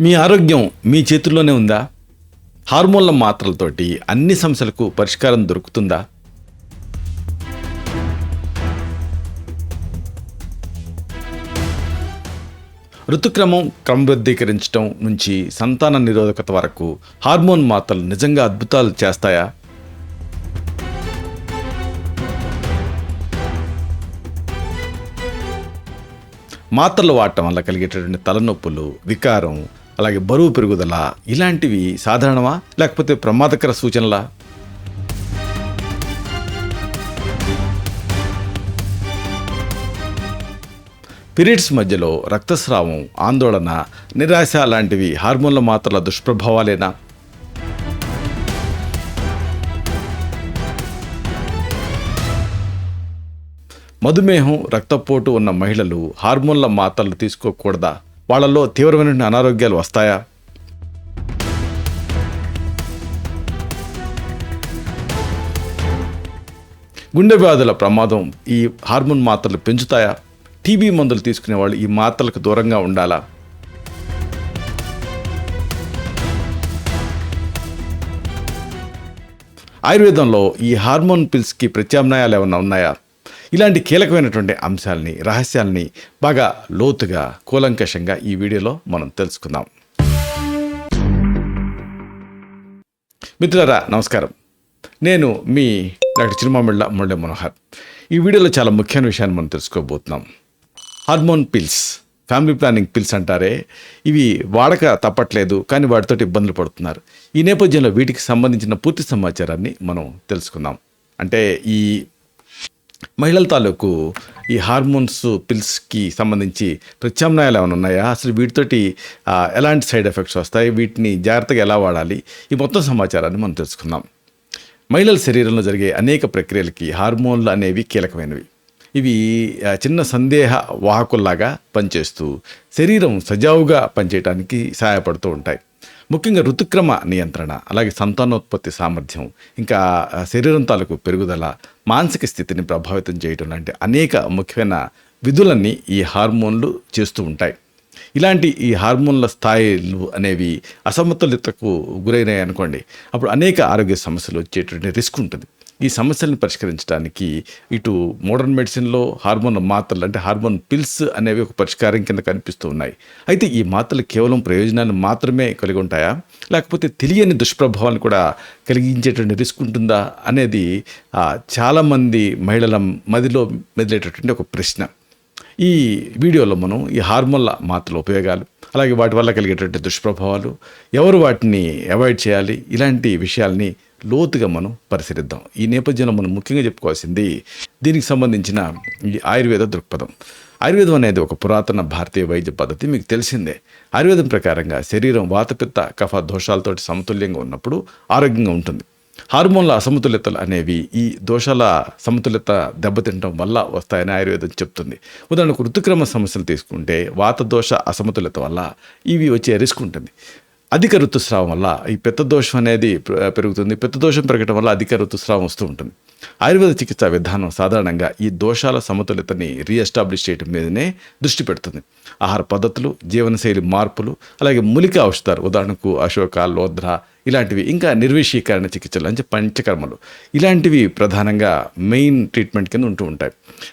మీ ఆరోగ్యం మీ చేతుల్లోనే ఉందా? హార్మోన్ల మాత్రలతోటి అన్ని సమస్యలకు పరిష్కారం దొరుకుతుందా? ఋతుక్రమం క్రమబద్ధీకరించడం నుంచి సంతాన నిరోధకత వరకు హార్మోన్ మాత్రలు నిజంగా అద్భుతాలు చేస్తాయా? మాత్రలు వాడటం వల్ల కలిగేటటువంటి తలనొప్పులు వికారం అలాగే బరువు పెరుగుదల ఇలాంటివి సాధారణమా? లేకపోతే ప్రమాదకర సూచనలా? పీరియడ్స్ మధ్యలో రక్తస్రావం ఆందోళన నిరాశ లాంటివి హార్మోన్ల మాత్రల దుష్ప్రభావాలేనా? మధుమేహం రక్తపోటు ఉన్న మహిళలు హార్మోన్ల మాత్రలు తీసుకోకూడదా? వాళ్ళల్లో తీవ్రమైన అనారోగ్యాలు వస్తాయా? గుండె వ్యాధుల ప్రమాదం ఈ హార్మోన్ మాత్రలు పెంచుతాయా? టీబీ మందులు తీసుకునే వాళ్ళు ఈ మాత్రలకు దూరంగా ఉండాలా? ఆయుర్వేదంలో ఈ హార్మోన్ పిల్స్కి ప్రత్యామ్నాయాలు ఏమైనా ఉన్నాయా? ఇలాంటి కీలకమైనటువంటి అంశాలని రహస్యాల్ని బాగా లోతుగా కూలంకషంగా ఈ వీడియోలో మనం తెలుసుకుందాం. మిత్రులారా నమస్కారం. నేను మీ డాక్టర్ చిరుమామిళ్ళ మురళి మనోహర్. ఈ వీడియోలో చాలా ముఖ్యమైన విషయాన్ని మనం తెలుసుకోబోతున్నాం. Hormone pills family planning pills అంటారే. ఇవి వాడక తప్పట్లేదు కానీ వాటితో ఇబ్బందులు పడుతున్నారు. ఈ నేపథ్యంలో వీటికి సంబంధించిన పూర్తి సమాచారాన్ని మనం తెలుసుకుందాం. అంటే ఈ మహిళల తాలూకు ఈ హార్మోన్స్ పిల్స్కి సంబంధించి ప్రత్యామ్నాయాలు ఏమైనా ఉన్నాయా? అసలు వీటితోటి ఎలాంటి సైడ్ ఎఫెక్ట్స్ వస్తాయి? వీటిని జాగ్రత్తగా ఎలా వాడాలి? ఈ మొత్తం సమాచారాన్ని మనం తెలుసుకుందాం. మహిళల శరీరంలో జరిగే అనేక ప్రక్రియలకి హార్మోన్లు అనేవి కీలకమైనవి. ఇవి చిన్న సందేహ వాహకుల్లాగా పనిచేస్తూ శరీరం సజావుగా పనిచేయడానికి సహాయపడుతూ ఉంటాయి. ముఖ్యంగా ఋతుక్రమ నియంత్రణ అలాగే సంతానోత్పత్తి సామర్థ్యం ఇంకా శరీరం తాలూకు పెరుగుదల మానసిక స్థితిని ప్రభావితం చేయడం లాంటి అనేక ముఖ్యమైన విధులన్నీ ఈ హార్మోన్లు చేస్తూ ఉంటాయి. ఇలాంటి ఈ హార్మోన్ల స్థాయిలు అనేవి అసమతుల్యతకు గురైనాయి అనుకోండి అప్పుడు అనేక ఆరోగ్య సమస్యలు వచ్చేటువంటి రిస్క్ ఉంటుంది. ఈ సమస్యలను పరిష్కరించడానికి ఇటు మోడర్న్ మెడిసిన్లో హార్మోన్ మాత్రలు అంటే హార్మోన్ పిల్స్ అనేవి ఒక పరిష్కారం కింద కనిపిస్తూ ఉన్నాయి. అయితే ఈ మాత్రలు కేవలం ప్రయోజనాలు మాత్రమే కలిగి ఉంటాయా? లేకపోతే తెలియని దుష్ప్రభావాలను కూడా కలిగించేటువంటి రిస్క్ ఉంటుందా? అనేది చాలామంది మహిళల మదిలో మెదిలేటటువంటి ఒక ప్రశ్న. ఈ వీడియోలో మనం ఈ హార్మోన్ల మాత్రల ఉపయోగాలు అలాగే వాటి వల్ల కలిగేటువంటి దుష్ప్రభావాలు ఎవరు వాటిని అవాయిడ్ చేయాలి? ఇలాంటి విషయాల్ని లోతుగా మనం పరిశీలిద్దాం. ఈ నేపథ్యంలో మనం ముఖ్యంగా చెప్పుకోవాల్సింది దీనికి సంబంధించిన ఈ ఆయుర్వేద దృక్పథం. ఆయుర్వేదం అనేది ఒక పురాతన భారతీయ వైద్య పద్ధతి. మీకు తెలిసిందే ఆయుర్వేదం ప్రకారంగా శరీరం వాతపిత్త కఫ దోషాలతోటి సమతుల్యంగా ఉన్నప్పుడు ఆరోగ్యంగా ఉంటుంది. హార్మోన్ల అసమతుల్యతలు అనేవి ఈ దోషాల సమతుల్యత దెబ్బతింటం వల్ల వస్తాయని ఆయుర్వేదం చెప్తుంది. ఉదాహరణకు ఋతుక్రమ సమస్యలు తీసుకుంటే వాత దోష అసమతుల్యత వల్ల ఇవి వచ్చే రిస్క్ ఉంటుంది. అధిక ఋతుస్రావం వల్ల ఈ పెత్తదోషం అనేది పెరుగుతుంది. పెత్తదోషం పెరగడం వల్ల అధిక ఋతుస్రావం వస్తూ ఉంటుంది. ఆయుర్వేద చికిత్సా విధానం సాధారణంగా ఈ దోషాల సమతుల్యతని రీఎస్టాబ్లిష్ చేయడం మీదనే దృష్టి పెడుతుంది. ఆహార పద్ధతులు జీవనశైలి మార్పులు అలాగే మూలిక ఔషధాలు. ఉదాహరణకు అశోక లోద్ర ఇలాంటివి ఇంకా నిర్విషీకరణ చికిత్సలు అంటే పంచకర్మలు. ఇలాంటివి ప్రధానంగా మెయిన్ ట్రీట్మెంట్ కింద ఉంటూ ఉంటాయి.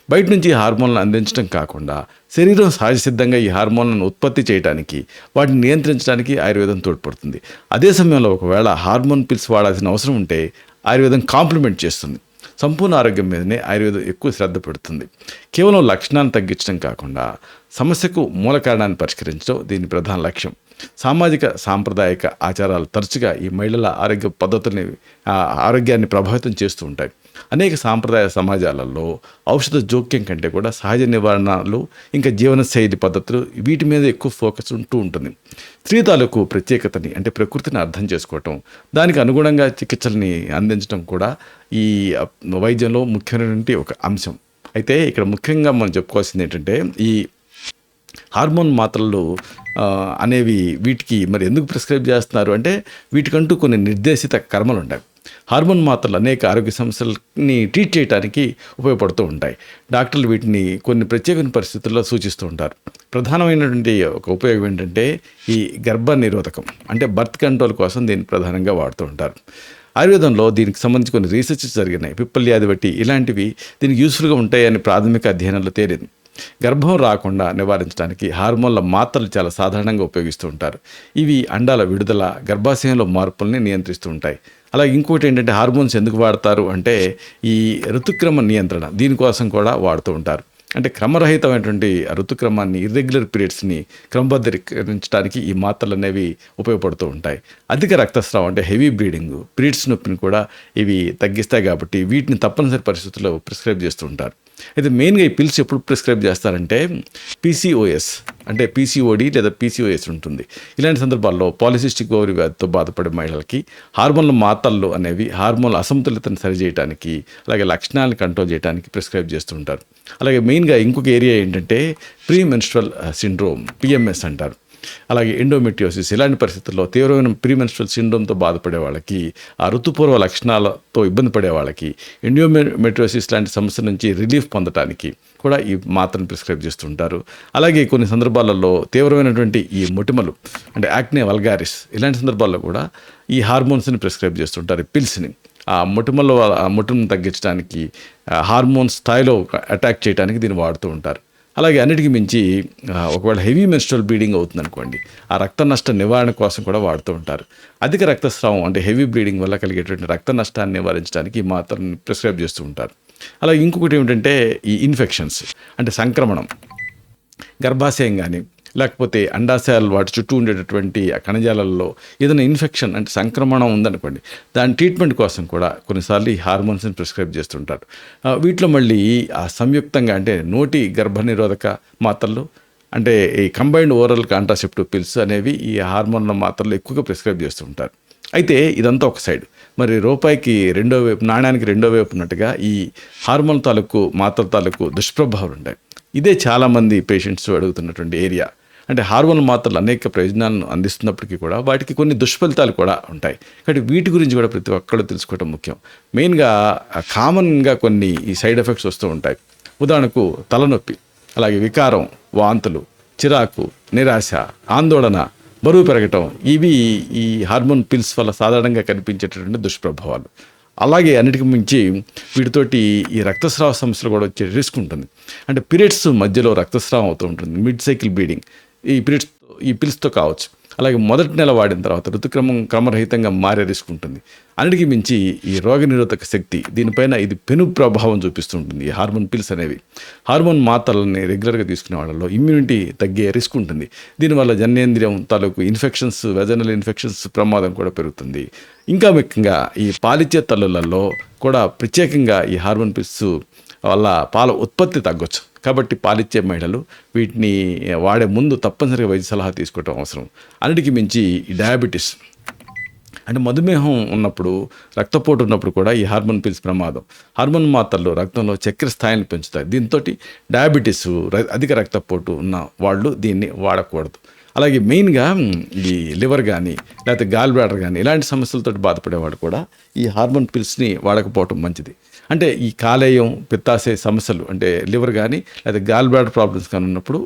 బయట నుంచి ఈ హార్మోన్లను అందించడం కాకుండా శరీరం సహజసిద్ధంగా ఈ హార్మోన్లను ఉత్పత్తి చేయడానికి వాటిని నియంత్రించడానికి ఆయుర్వేదం తోడ్పడుతుంది. అదే సమయంలో ఒకవేళ హార్మోన్ పిల్స్ వాడాల్సిన అవసరం ఉంటే ఆయుర్వేదం కాంప్లిమెంట్ చేస్తుంది. సంపూర్ణ ఆరోగ్యం మీదనే ఆయుర్వేదం ఎక్కువ శ్రద్ధ పెడుతుంది. కేవలం లక్షణాలను తగ్గించడం కాకుండా సమస్యకు మూల కారణాన్ని పరిష్కరించడం దీని ప్రధాన లక్ష్యం. సామాజిక సాంప్రదాయక ఆచారాలు తరచుగా ఈ మహిళల ఆరోగ్య పద్ధతుల్ని ఆరోగ్యాన్ని ప్రభావితం చేస్తూ ఉంటాయి. అనేక సాంప్రదాయ సమాజాలలో ఔషధ జోక్యం కంటే కూడా సహజ నివారణలు ఇంకా జీవనశైలి పద్ధతులు వీటి మీద ఎక్కువ ఫోకస్ ఉంటూ ఉంటుంది. స్త్రీ తాలూకు ప్రత్యేకతని అంటే ప్రకృతిని అర్థం చేసుకోవటం దానికి అనుగుణంగా చికిత్సల్ని అందించడం కూడా ఈ వైద్యంలో ముఖ్యమైనటువంటి ఒక అంశం. అయితే ఇక్కడ ముఖ్యంగా మనం చెప్పుకోవాల్సింది ఏంటంటే ఈ హార్మోన్ మాత్రలు అనేవి వీటికి మరి ఎందుకు ప్రిస్క్రైబ్ చేస్తున్నారు అంటే వీటికంటూ కొన్ని నిర్దేశిత కర్మలు ఉంటాయి. హార్మోన్ మాత్రలు అనేక ఆరోగ్య సమస్యలని ట్రీట్ చేయడానికి ఉపయోగపడుతూ ఉంటాయి. డాక్టర్లు వీటిని కొన్ని ప్రత్యేకమైన పరిస్థితుల్లో సూచిస్తూ ఉంటారు. ప్రధానమైనటువంటి ఒక ఉపయోగం ఏంటంటే ఈ గర్భ నిరోధకం అంటే బర్త్ కంట్రోల్ కోసం దీన్ని ప్రధానంగా వాడుతూ ఉంటారు. ఆయుర్వేదంలో దీనికి సంబంధించి కొన్ని రీసెర్చ్ జరిగినాయి. పిప్పల్ వ్యాధి బట్టి ఇలాంటివి దీనికి యూస్ఫుల్గా ఉంటాయని ప్రాథమిక అధ్యయనంలో తేలింది. గర్భం రాకుండా నివారించడానికి హార్మోన్ల మాత్రలు చాలా సాధారణంగా ఉపయోగిస్తూ ఉంటారు. ఇవి అండాల విడుదల గర్భాశయంలో మార్పుల్ని నియంత్రిస్తూ ఉంటాయి. అలాగే ఇంకోటి ఏంటంటే హార్మోన్స్ ఎందుకు వాడతారు అంటే ఈ ఋతుక్రమ నియంత్రణ దీనికోసం కూడా వాడుతూ ఉంటారు. అంటే క్రమరహితమైనటువంటి ఋతుక్రమాన్ని ఇర్రెగ్యులర్ పీరియడ్స్ని క్రమబద్ధీకరించడానికి ఈ మాత్రలు అనేవి ఉపయోగపడుతూ ఉంటాయి. అధిక రక్తస్రావం అంటే హెవీ బ్లీడింగ్ పీరియడ్స్ నొప్పిని కూడా ఇవి తగ్గిస్తాయి కాబట్టి వీటిని తప్పనిసరి పరిస్థితుల్లో ప్రిస్క్రైబ్ చేస్తూ ఉంటారు. అయితే మెయిన్గా ఈ పిల్స్ ఎప్పుడు ప్రిస్క్రైబ్ చేస్తారంటే పీసీఓఎస్ అంటే పీసీఓడి లేదా పీసీఓఎస్ ఉంటుంది. ఇలాంటి సందర్భాల్లో పాలిసిస్టిక్ ఓవరి వ్యాధితో బాధపడే మహిళలకి హార్మోన్ల మాతల్లో అనేవి హార్మోన్ల అసమతుల్యతను సరిచేయడానికి అలాగే లక్షణాలను కంట్రోల్ చేయడానికి ప్రిస్క్రైబ్ చేస్తుంటారు అలాగే మెయిన్గా ఇంకొక ఏరియా ఏంటంటే ప్రీ మెన్స్ట్రల్ సిండ్రోమ్ పిఎంఎస్ అంటారు. అలాగే ఎండోమెట్రియోసిస్ ఇలాంటి పరిస్థితుల్లో తీవ్రమైన ప్రీమెన్స్ట్రల్ సిండ్రోమ్తో బాధపడే వాళ్ళకి ఆ ఋతుపూర్వ లక్షణాలతో ఇబ్బంది పడే వాళ్ళకి ఎండోమెట్రియోసిస్ లాంటి సమస్య నుంచి రిలీఫ్ పొందడానికి కూడా ఈ మాత్రను ప్రిస్క్రైబ్ చేస్తుంటారు. అలాగే కొన్ని సందర్భాలలో తీవ్రమైనటువంటి ఈ మొటిమలు అంటే యాక్నే వల్గారిస్ ఇలాంటి సందర్భాల్లో కూడా ఈ హార్మోన్స్ని ప్రిస్క్రైబ్ చేస్తుంటారు పిల్స్ని. ఆ మొటిమల ఆ మొటిమను తగ్గించడానికి హార్మోన్ స్థాయిలో అటాక్ చేయడానికి దీన్ని వాడుతూ ఉంటారు. అలాగే అన్నిటికీ మించి ఒకవేళ హెవీ మెన్స్ట్రల్ బ్లీడింగ్ అవుతుంది అనుకోండి ఆ రక్త నష్ట నివారణ కోసం కూడా వాడుతూ ఉంటారు. అధిక రక్తస్రావం అంటే హెవీ బ్లీడింగ్ వల్ల కలిగేటువంటి రక్త నష్టాన్ని నివారించడానికి ఈ ప్రిస్క్రైబ్ చేస్తూ ఉంటారు. అలాగే ఇంకొకటి ఏమిటంటే ఈ ఇన్ఫెక్షన్స్ అంటే సంక్రమణం గర్భాశయం కానీ లేకపోతే అండాశయాలు వాటి చుట్టూ ఉండేటటువంటి ఆ కణజాలాల్లో ఏదైనా ఇన్ఫెక్షన్ అంటే సంక్రమణం ఉందనుకోండి దాని ట్రీట్మెంట్ కోసం కూడా కొన్నిసార్లు ఈ హార్మోన్స్ని ప్రిస్క్రైబ్ చేస్తుంటారు. వీటిలో మళ్ళీ ఆ సంయుక్తంగా అంటే నోటి గర్భనిరోధక మాత్రలు అంటే ఈ కంబైన్డ్ ఓరల్ కాంట్రాసెప్టివ్ పిల్స్ అనేవి ఈ హార్మోన్ల మాత్రలు ఎక్కువగా ప్రిస్క్రైబ్ చేస్తూ ఉంటారు అయితే ఇదంతా ఒక సైడ్. మరి రూపాయికి రెండో వైపు నాణ్యానికి రెండో వైపు ఉన్నట్టుగా ఈ హార్మోన్ తాలూకు మాత్రల తాలూకు దుష్ప్రభావాలు ఉంటాయి. ఇదే చాలామంది పేషెంట్స్ అడుగుతున్నటువంటి ఏరియా. అంటే హార్మోన్ మాత్రలు అనేక ప్రయోజనాలను అందిస్తున్నప్పటికీ కూడా వాటికి కొన్ని దుష్ఫలితాలు కూడా ఉంటాయి. కాబట్టి వీటి గురించి కూడా ప్రతి ఒక్కళ్ళు తెలుసుకోవడం ముఖ్యం. మెయిన్గా కామన్గా కొన్ని ఈ సైడ్ ఎఫెక్ట్స్ వస్తూ ఉంటాయి. ఉదాహరణకు తలనొప్పి అలాగే వికారం వాంతులు చిరాకు నిరాశ ఆందోళన బరువు పెరగటం ఇవి ఈ హార్మోన్ పిల్స్ వల్ల సాధారణంగా కనిపించేటటువంటి దుష్ప్రభావాలు. అలాగే అన్నిటికి మించి వీటితోటి ఈ రక్తస్రావ సమస్యలు కూడా వచ్చే రిస్క్ ఉంటుంది. అంటే పీరియడ్స్ మధ్యలో రక్తస్రావం అవుతూ ఉంటుంది. మిడ్ సైకిల్ బ్లీడింగ్ ఈ పీరియడ్స్ ఈ పిల్స్తో కావచ్చు. అలాగే మొదటి నెల వాడిన తర్వాత ఋతుక్రమం క్రమరహితంగా మారే రిస్క్ ఉంటుంది. అన్నిటికీ మించి ఈ రోగనిరోధక శక్తి దీనిపైన ఇది పెను ప్రభావం చూపిస్తుంటుంది. ఈ హార్మోన్ పిల్స్ అనేవి. హార్మోన్ మాత్రలని రెగ్యులర్గా తీసుకునే వాళ్ళలో ఇమ్యూనిటీ తగ్గే రిస్క్ ఉంటుంది. దీనివల్ల జనేంద్రియం తాలూకు ఇన్ఫెక్షన్స్ వెజనల్ ఇన్ఫెక్షన్స్ ప్రమాదం కూడా పెరుగుతుంది. ఇంకా ముఖ్యంగా ఈ పాలిచ్చే తల్లులలో కూడా ప్రత్యేకంగా ఈ హార్మోన్ పిల్స్ వల్ల పాల ఉత్పత్తి తగ్గొచ్చు. కాబట్టి పాలిచ్చే మహిళలు వీటిని వాడే ముందు తప్పనిసరిగా వైద్య సలహా తీసుకోవటం అవసరం. అన్నిటికీ మించి ఈ డయాబెటీస్. అంటే మధుమేహం ఉన్నప్పుడు రక్తపోటు ఉన్నప్పుడు కూడా ఈ హార్మోన్ పిల్స్ ప్రమాదం. హార్మోన్ మాత్రలు రక్తంలో చక్కెర స్థాయిని పెంచుతాయి. దీంతో డయాబెటీస్ ర- అధిక రక్తపోటు ఉన్న వాళ్ళు దీన్ని వాడకూడదు. అలాగే మెయిన్గా ఈ లివర్ కానీ లేకపోతే గాల్ బ్లాడర్ కానీ ఇలాంటి సమస్యలతో బాధపడేవాడు కూడా ఈ హార్మోన్ పిల్స్ని వాడకపోవటం మంచిది. అంటే ఈ కాలేయం పిత్తాశయ సమస్యలు అంటే లివర్ కానీ లేదా గాల్ బ్లాడర్ ప్రాబ్లమ్స్ కానీ ఉన్నప్పుడు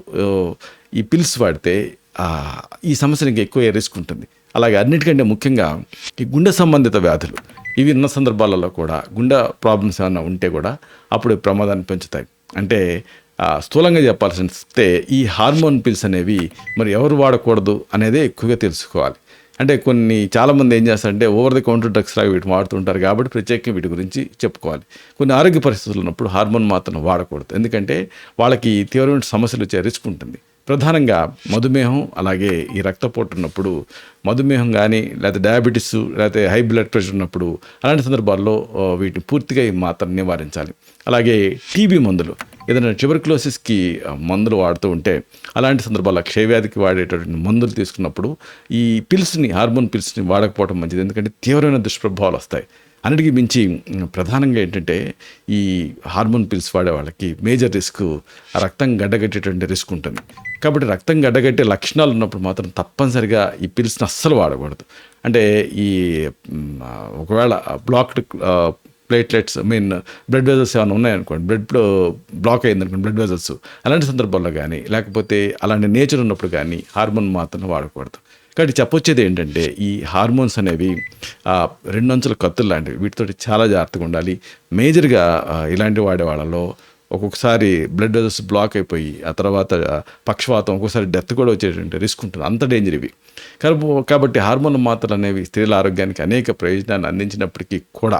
ఈ పిల్స్ వాడితే ఈ ఈ ఇంకా ఎక్కువ రిస్క్ ఉంటుంది. అలాగే అన్నిటికంటే ముఖ్యంగా ఈ గుండె సంబంధిత వ్యాధులు. ఇవి ఉన్న సందర్భాలలో కూడా గుండె ప్రాబ్లమ్స్ ఏమైనా ఉంటే కూడా అప్పుడు ప్రమాదాన్ని పెంచుతాయి. అంటే స్థూలంగా చెప్పాల్సి వస్తే ఈ హార్మోన్ పిల్స్ అనేవి మరి ఎవరు వాడకూడదు అనేదే ఎక్కువగా తెలుసుకోవాలి. అంటే కొన్ని చాలామంది ఏం చేస్తారంటే ఓవర్ ది కౌంటర్ డ్రగ్స్ లాగా వీటిని వాడుతుంటారు కాబట్టి ప్రత్యేకంగా వీటి గురించి చెప్పుకోవాలి. కొన్ని ఆరోగ్య పరిస్థితులు ఉన్నప్పుడు హార్మోన్ మాత్రం వాడకూడదు. ఎందుకంటే వాళ్ళకి తీవ్రమైన సమస్యలు వచ్చే రిస్క్ ఉంటుంది. ప్రధానంగా మధుమేహం అలాగే ఈ రక్తపోటు ఉన్నప్పుడు మధుమేహం కానీ లేకపోతే డయాబెటీస్ లేకపోతే హై బ్లడ్ ప్రెషర్ ఉన్నప్పుడు అలాంటి సందర్భాల్లో వీటిని పూర్తిగా ఈ మాత్రం నివారించాలి. అలాగే టీబీ మందులు. ఏదైనా ట్యూబర్క్లోసిస్కి మందులు వాడుతూ ఉంటే అలాంటి సందర్భాల్లో క్షయవ్యాధికి వాడేటటువంటి మందులు తీసుకున్నప్పుడు ఈ పిల్స్ని హార్మోన్ పిల్స్ని వాడకపోవడం మంచిది. ఎందుకంటే తీవ్రమైన దుష్ప్రభావాలు వస్తాయి. అన్నిటికీ మించి ప్రధానంగా ఏంటంటే ఈ హార్మోన్ పిల్స్ వాడే వాళ్ళకి మేజర్ రిస్క్ రక్తం గడ్డగట్టేటువంటి రిస్క్ ఉంటుంది. కాబట్టి రక్తం గడ్డగట్టే లక్షణాలు ఉన్నప్పుడు మాత్రం తప్పనిసరిగా ఈ పిల్స్ని అస్సలు వాడకూడదు. అంటే ఈ ఒకవేళ blocked platelets mean blood vessels ఏమైనా ఉన్నాయనుకోండి బ్లడ్లో బ్లాక్ అయింది అనుకోండి బ్లడ్ వెజల్స్. అలాంటి సందర్భాల్లో కానీ లేకపోతే అలాంటి నేచర్ ఉన్నప్పుడు కానీ హార్మోన్ మాత్రం వాడకూడదు. కాబట్టి చెప్పొచ్చేది ఏంటంటే ఈ హార్మోన్స్ అనేవి ఆ, రెండంచుల కత్తులు లాంటివి వీటితోటి చాలా జాగ్రత్తగా ఉండాలి. మేజర్గా ఇలాంటి వాడే వాళ్ళలో ఒక్కొక్కసారి బ్లడ్ వెజల్స్ బ్లాక్ అయిపోయి ఆ తర్వాత పక్షవాతం ఒక్కొక్కసారి డెత్ కూడా వచ్చేటువంటి రిస్క్ ఉంటుంది. అంత డేంజర్ ఇవి. కాబట్టి హార్మోన్ మాత్రలు అనేవి స్త్రీల ఆరోగ్యానికి అనేక ప్రయోజనాన్ని అందించినప్పటికీ కూడా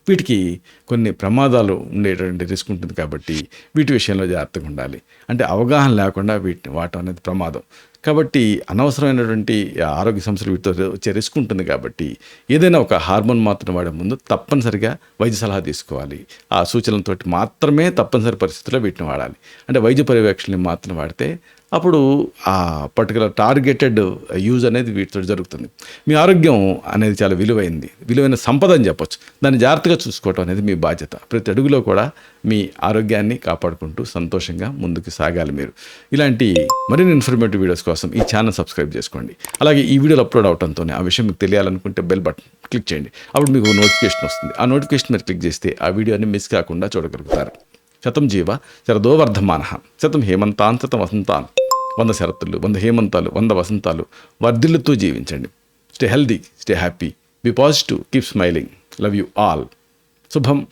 వీటికి కొన్ని ప్రమాదాలు ఉండేటువంటి రిస్క్ ఉంటుంది కాబట్టి వీటి విషయంలో జాగ్రత్తగా ఉండాలి. అంటే అవగాహన లేకుండా వీటిని వాడటం అనేది ప్రమాదం. కాబట్టి అనవసరమైనటువంటి ఆరోగ్య సమస్యలు వీటితో వచ్చే రిస్క్ ఉంటుంది కాబట్టి ఏదైనా ఒక హార్మోన్ మాత్రం వాడే ముందు తప్పనిసరిగా వైద్య సలహా తీసుకోవాలి. ఆ సూచనలతో మాత్రమే తప్పనిసరి పరిస్థితుల్లో వీటిని వాడాలి. అంటే వైద్య పర్యవేక్షణని మాత్రం వాడితే అప్పుడు ఆ పర్టికులర్ టార్గెటెడ్ యూజ్ అనేది వీటితో జరుగుతుంది. మీ ఆరోగ్యం అనేది చాలా విలువైంది. విలువైన సంపద అని చెప్పొచ్చు. దాన్ని జాగ్రత్తగా చూసుకోవటం అనేది మీ బాధ్యత. ప్రతి అడుగులో కూడా మీ ఆరోగ్యాన్ని కాపాడుకుంటూ సంతోషంగా ముందుకు సాగాలి మీరు. ఇలాంటి మరిన్ని ఇన్ఫర్మేటివ్ వీడియోస్ కోసం ఈ ఛానల్ సబ్స్క్రైబ్ చేసుకోండి. అలాగే ఈ వీడియోలు అప్లోడ్ అవడంతోనే ఆ విషయం మీకు తెలియాలనుకుంటే బెల్ బటన్ క్లిక్ చేయండి. అప్పుడు మీకు నోటిఫికేషన్ వస్తుంది. ఆ నోటిఫికేషన్ మీరు క్లిక్ చేస్తే ఆ వీడియోని మిస్ కాకుండా చూడగలుగుతారు. శతం జీవ శరదో వర్ధమాన. శతం హేమంతాన్ శతం వసంతాన్. వంద శరత్తులు వంద హేమంతాలు వంద వసంతాలు వర్ధిల్లుతూ జీవించండి. Stay healthy stay happy be positive keep smiling. Love you all. So So,